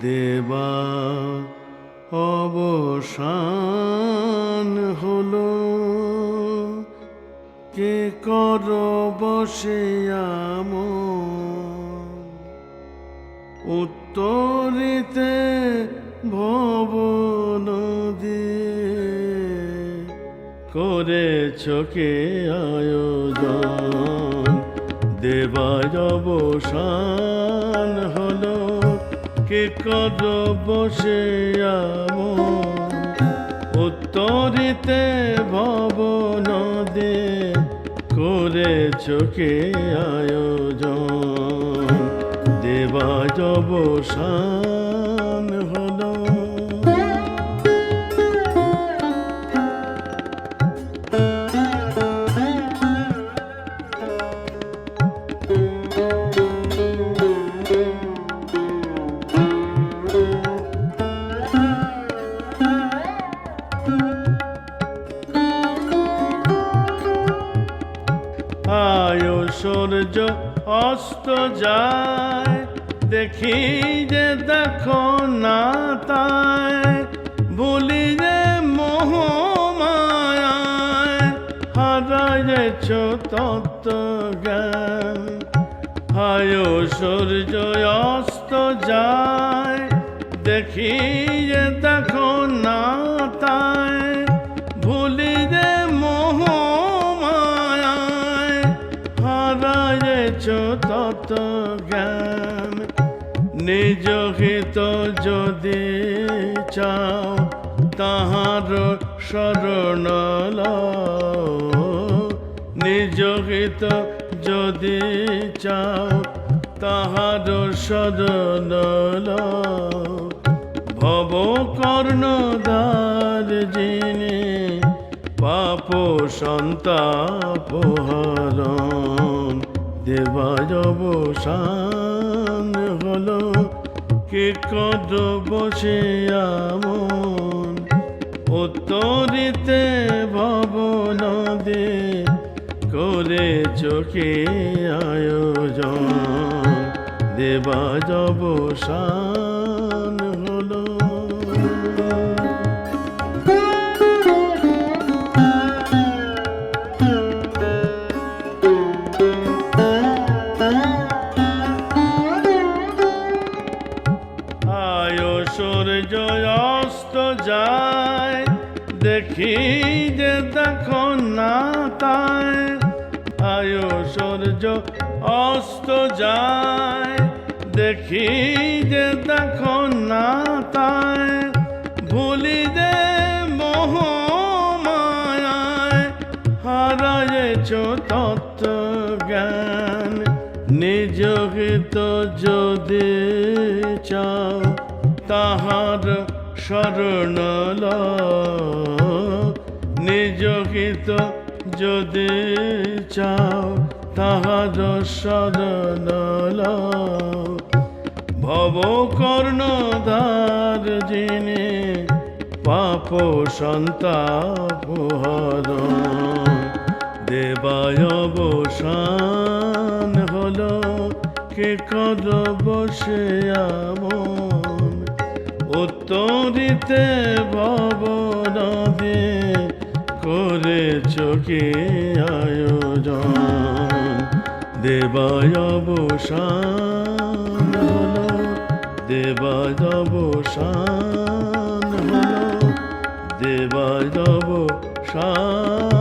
দেবা অবসান হলো। কে কর বসে আমন উত্তরিতে ভব নদী করেছ কে আয়োজন? দেবায় অবসান হলো। কে কর বসে উত্তরিতে ভব দে করে চোখে আয়োজন। দেবায় অবসান সূর্য অস্ত যায়, দেখি যে দেখো না তাই। ভুলি যে মোহ মায়ায় হারাইছ তত্ত্ব জ্ঞান। আয়ো সূর্য অস্ত যায়, দেখি যে দেখো না তত জ্ঞান নিজ হিত যদি চাও, তাহার শরণ। নিজ হিত যদি চাও, তাহার শরণ। ভব কর্ণদার যিনি পাপ সন্তাপ হরণ দেবায় অবসান হলো কে কদ বসে আমন? উত্তরিতে ভবন দে করে চোখে আয়োজন। দেবায় অবসান সূর্য অস্ত যায়, দেখি যে দেখো না তাই। আয়ো সূর্য অস্ত যায়, দেখি যে দেখো না তাই। ভুলি যে মোহ মায়ায় হারাইছ তত্ত্ব জ্ঞান। নিজ হিত যদি চাও তাহার শরণ। নিজ যদি চাও তাহার শরণ। ভব কর্ণধার যিনি পাপ সন্তাপ হরণ দেবায় হলো, কে কর বসে আমন উত্তরিতে ভব নদী করে চোখে আয়োজন? দেবায় অবসান হলো দেবায় অবসান হলো দেবায় অবসান